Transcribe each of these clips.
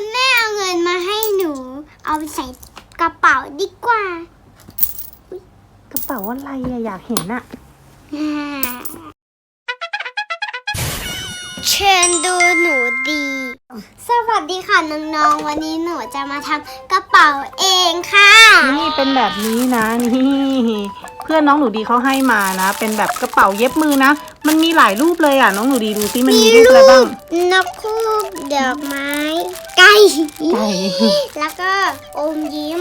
คุณแม่เอาเงินมาให้หนู เอาไปใส่กระเป๋าดีกว่า กระเป๋าอะไรอะอยากเห็นอะอ่าเชิญดูหนูดี สวัสดีค่ะน้องๆ วันนี้หนูจะมาทำกระเป๋าเองค่ะ นี่เป็นแบบนี้นะนี่เพื่อนน้องหนูดีเขาให้มานะ เป็นแบบกระเป๋าเย็บมือนะ มันมีหลายรูปเลยอะน้องหนูดีดูซิมันมีรูปอะไรบ้างนกคู่ดอกไม้ ไก่ไก่แล้วก็อมยิ้ม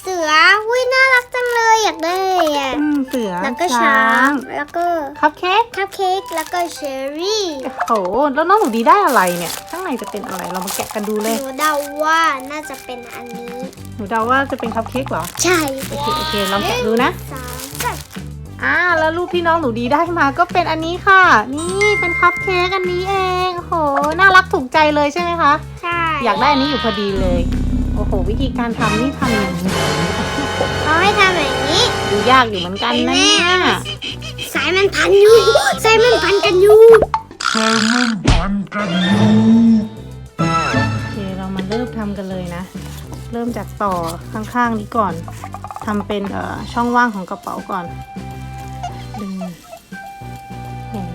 เสืออุ้ยน่ารักจังเลยอยากได้อะอืมเสือแล้วก็ช้างแล้วก็คัพเค้กคัพเค้กแล้วก็เชอร์รี่โอ้โหแล้วน้องหนูดีได้อะไรเนี่ย ข้างในจะเป็นอะไรเรามาแกะกันดูหเลยนูเดาว่าน่าจะเป็นอันนี้ หนูเดาว่าจะเป็นคัพเค้กเหรอ ใช่โอเคโอเคลองแกะดูนะสามสาม อ่าแล้วรูปที่น้องหนูดีได้มาก็เป็นอันนี้ค่ะ นี่เป็นคัพเค้กอันนี้เองโอ้โหน่ารักถูกใจเลยใช่ไหมคะ ใช่อยากได้อันนี้อยู่พอดีเลย โอ้โห วิธีการทำนี่ทำอย่างนี้เขาให้ทำแบบนี้ดูยากอยู่เหมือนกันนะเนี่ยสายมันพันอยู่สายมันพันกันอยู่โอเคเรามาเริ่มทำกันเลยนะ เริ่มจากต่อข้างๆนี้ก่อนทำเป็นเอ่อช่องว่างของกระเป๋าก่อน ดึงโอ้โห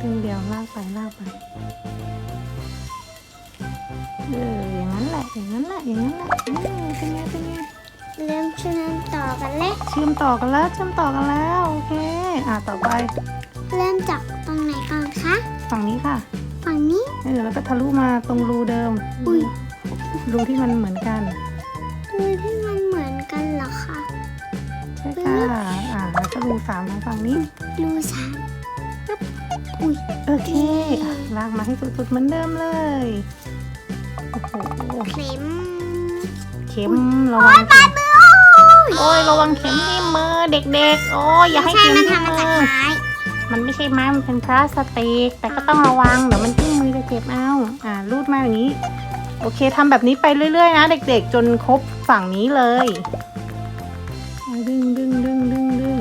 ดึงเดียวลากไปลากไปเอออย่างนั้นแหละ อย่างนั้นแหละ อย่างนั้นแหละเออเป็นไงเป็นไงเริ่มเชื่อมต่อกันเลยเชื่อมต่อกันแล้วเชื่อมต่อกันแล้วโอเค อะต่อไป เริ่มจากตรงไหนก่อนคะฝั่งนี้ค่ะฝั่งนี้เออแล้วก็ทะลุมาตรงรูเดิม อุ๊ยรูที่มันเหมือนกัน อ่าแล้วก็รูสามทางฝั่งนี้ดูสามอุ้ยโอเคอะลากมาให้สุดๆเหมือนเดิมเลย โอ้โห เข็มเข็มระวังเข็มโอ้ยระวังเข็มที่มือเด็กๆ โอ้ยอย่าให้ใช่เข็มมันที่ทำมามืจากอไม้มันไม่ใช่ไม้มันเป็นพลาสติก แต่ก็ต้องระวังเดี๋ยวมันจิ้มมือจะเจ็บเอาอ่ารูดมาอย่างนี้ โอเคทำแบบนี้ไปเรื่อยๆนะ เด็กๆ จนครบฝั่งนี้เลยอะ ดึงดึงดึงดึงดึง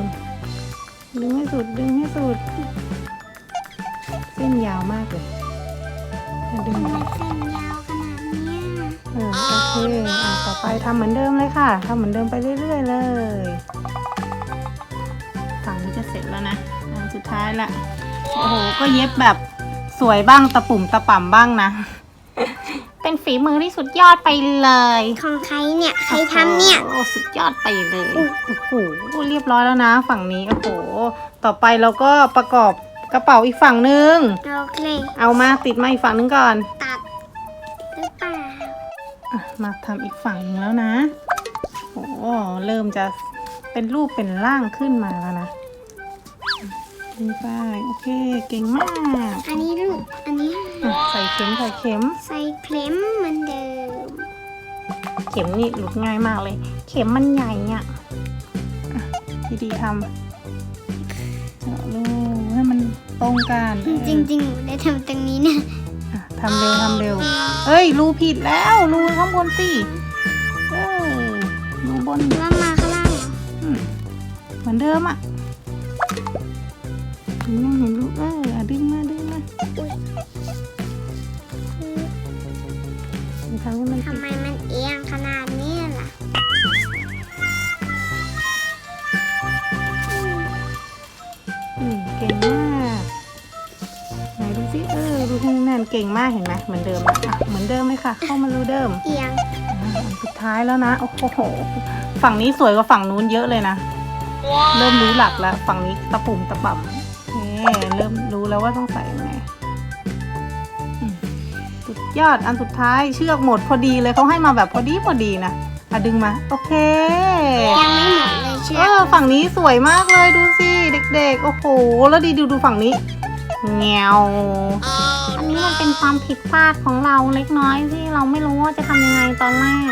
ดึงให้สุดดึงให้สุด เส้นยาวมากเลยดึงทำไมเส้นยาวขนาดเนี้ยเออโอเคอะต่อไปทำเหมือนเดิมเลยค่ะทำเหมือนเดิมไปเรื่อย ๆ เลยฝั่งนี้จะเสร็จแล้วนะอันสุดท้ายละโอ้โหก็เย็บแบบสวยบ้างตะปุ่มตะป่ำบ้างนะ เป็นฝีมือที่สุดยอดไปเลยของใครเนี่ยใครทำเนี่ย โอ้โหสุดยอดไปเลยโอ้โหเรียบร้อยแล้วนะ ฝั่งนี้โอ้โหต่อไปเราก็ประกอบกระเป๋าอีกฝั่งนึง โอเคเอามาติดมาอีกฝั่งนึงก่อน ตัดหรือเปล่าอะมาทำอีกฝั่งหนึ่งแล้วนะ โอ้เริ่มจะเป็นรูปเป็นร่างขึ้นมาแล้วนะ ดูไป โอเค เก่งมาก อันนี้ลูก อันนี้ อะใส่เข็มใส่เข็ม ใส่เคลมเหมือนเดิม เข็มนี่หลุดง่ายมากเลย เข็มมันใหญ่อะอะดีดีๆทำเจาะรูให้มันตรงกันเออจริงๆหนูได้ทำตรงนี้นะอะทำเร็วทำเร็ว เอ้ย รูผิดแล้ว รูข้างบนสิ เออรูบน ว่ามาข้างล่างเหรออืมเหมือนเดิมอะ น่นเก่งมากเห็นไหมเหมือนเดิมอะอะเหมือนเดิมเลยค่ะ เข้ามารูเดิมเอียงอ่าอันสุดท้ายแล้วนะ โอ้โห ฝั่งนี้สวยกว่าฝั่งนู้นเยอะเลยนะ เริ่มรู้หลักแล้ว ฝั่งนี้ตะปุ่มตะปับเอ๊เริ่มรู้แล้วว่าต้องใส่ยังไงอืมสุดยอดอันสุดท้ายเชือกหมดพอดีเลยเขาให้มาแบบพอดีพอดีนะอะดึงมา โอเค ยังไม่หมดเลยเชื่เอออฝั่งนี้สวยมากเลยดูสิเด็กๆ โอ้โห แล้วดีดูดูฝั่งนี้ เงวอันนี้มันเป็นความผิดพลาดของเราเล็กน้อยที่เราไม่รู้ว่าจะทำยังไงตอนแรก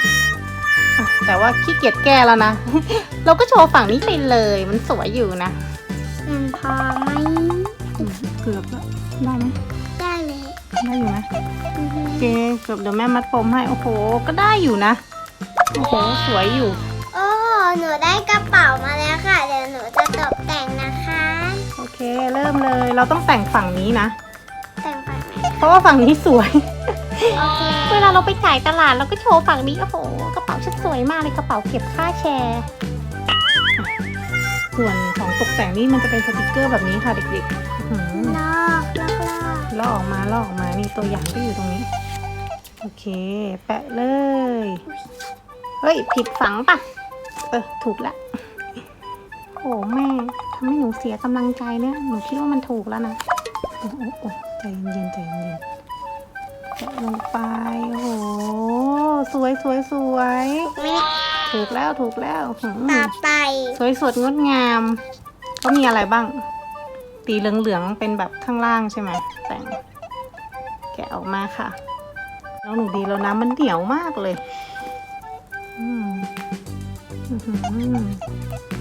อะแต่ว่าขี้เกียจแก้แล้วนะ เราก็โชว์ฝั่งนี้ไปเลย มันสวยอยู่นะมันพอไหมอืมเกือบแล้วได้ไหมได้เลยได้อยู่นะอือฮึโอเคเกือบเดี๋ยวแม่มัดผมให้โอ้โห ก็ได้อยู่นะ โอ้โห สวยอยู่ โอ้หนูได้กระเป๋ามาแล้วค่ะเดี๋ยวหนูจะ เคเริ่มเลย เราต้องแต่งฝั่งนี้นะ แต่งไปไหมเพราะว่าฝั่งนี้สวยโอเคเวลาเราไปจ่ายตลาดเราก็โชว์ฝั่งนี้โอ้โหกระเป๋าชุดสวยมากเลยกระเป๋าเก็บค่าแชร์อะส่วนของตกแต่งนี่มันจะเป็นสติกเกอร์แบบนี้ค่ะเด็กๆอื้อหือลอกลอกลอกลอกออกมาลอกออกมานี่ตัวอย่างก็อยู่ตรงนี้ โอเค แปะเลย เฮ้ย ผิดฝังปะเออถูกละ โอ้แม่ทำให้หนูเสียกำลังใจเนี่ย หนูคิดว่ามันถูกแล้วนะ โอ้โอ้โอ้ใจเย็นใจเย็นแปะลงไป โอ้โห สวยสวยสวยไม่ถูกแล้วถูกแล้วหืมต่อไปสวยสดงดงาม ก็มีอะไรบ้าง ตีเหลืองๆเป็นแบบข้างล่างใช่ไหมแต่ง แกะออกมาค่ะแล้วหนูดีแล้วนะมันเหนียวมากเลย อืมอื้อหือส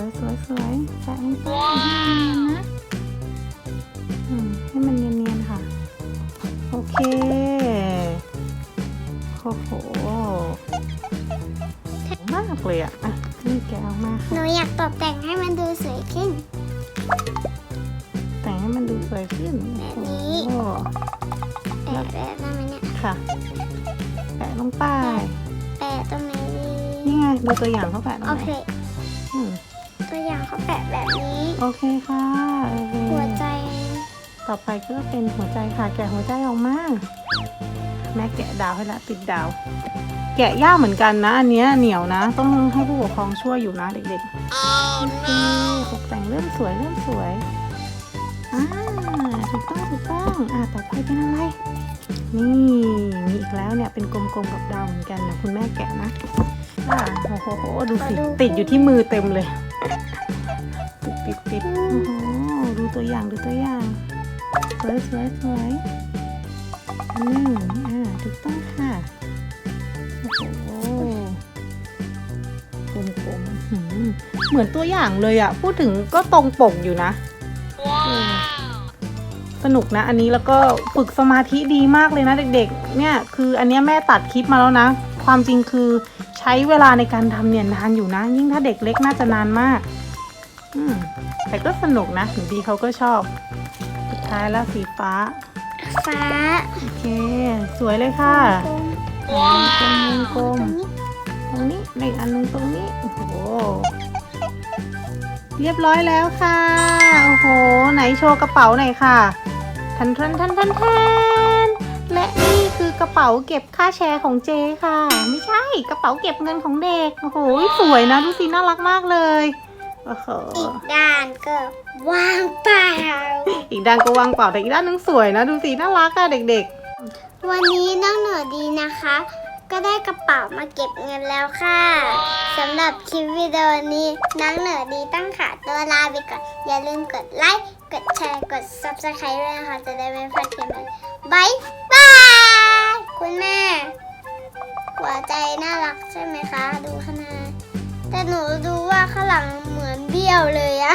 วยสวยสวยสวยแปะลงไปให้มันเนียนนะอืมให้มันเนียนๆค่ะ โอเค โอ้โหมากเลยอะอะนี่แกะออกมาหค่ะ นูอยากตกแต่งให้มันดูสวยขึ้น แต่งให้มันดูสวยขึ้นแบบนี้ โอ้แปะแบบนั้นไหมเนี่ยค่ะ แปะลงไป แปะตรงไหนดีนี่ไง ดูตัวอย่างเขาแปะตรงโอไหนเคอืม ตัวอย่างเขาแปะแบบนี้ โอเคค่ะโอเคหัวใจต่อไปก็เป็นหัวใจค่ะแกะหัวใจออกมาแม่แกะดาวให้ละติดดาว แกะยากเหมือนกันนะ อันเนี้ยเหนียวนะ ต้องให้ผู้ปกครองช่วยอยู่นะเด็กๆโอเคตกแต่งเริ่มสวยเริ่มสวยอ่าถูกต้องถูกต้องอ่าต่อไปเป็นอะไร นี่มีอีกแล้วเนี่ยเป็นกลมๆกับดาวเหมือนกันนะคุณแม่แกะนะอ่าโอ้โหดูสิติดอยู่ที่มือเต็มเลย ติดติดโอ้โหดูตัวอย่างดูตัวอย่าง สวยสวยสวยอันหนึ่งอ่าถูกต้องค่ะ โอ้โหกลมๆหืมเหมือนตัวอย่างเลยอะพูดถึงก็ตรงปกอยู่นะเออสนุกนะ อันนี้แล้วก็ฝึกสมาธิดีมากเลยนะเด็กๆ เนี่ยคืออันนี้แม่ตัดคลิปมาแล้วนะ ความจริงคือใช้เวลาในการทำเนี่ยนานอยู่นะ ยิ่งถ้าเด็กเล็กน่าจะนานมาก แต่ก็สนุกนะหนูดีเขาก็ชอบสุดท้ายแล้วสีฟ้า ฟ้าโอเค สวยเลยค่ะกลมวงกลมวงกลมตรงนี้ตรงนี้ในอีกอันหนึงตรงนี้ โอ้โห เรียบร้อยแล้วค่ะ โอ้โห ไหนโชว์กระเป๋าหน่อยค่ะ ทันทันทันทันทันและนี่คือกระเป๋าเก็บค่าแชร์ของเจค่ะ ไม่ใช่กระเป๋าเก็บเงินของเด็ก โอ้โห สวยนะ ดูสิน่ารักมากเลย โอ้โหอีกด้านก็ว่างเปล่า อีกด้านก็วางเปล่าแต่อีกด้านนึงสวยนะ ดูสิน่ารักอะเด็กวันนี้น้องหนูดีนะคะ ก็ได้กระเป๋ามาเก็บเงินแล้วค่ะสำหรับคลิปวิดีโอนี้น้องหนูดีตั้งขาตัวลาไปก่อน อย่าลืมกดไลค์กดแชร์กด subscribe ด้วยนะคะจะได้ไม่พลาดคลิปใหม่บายบายคุณแม่หัวใจน่ารักใช่ไหมคะ ดูข้างหน้า แต่หนูดูว่าข้างหลังเหมือนเบี้ยวเลยอะ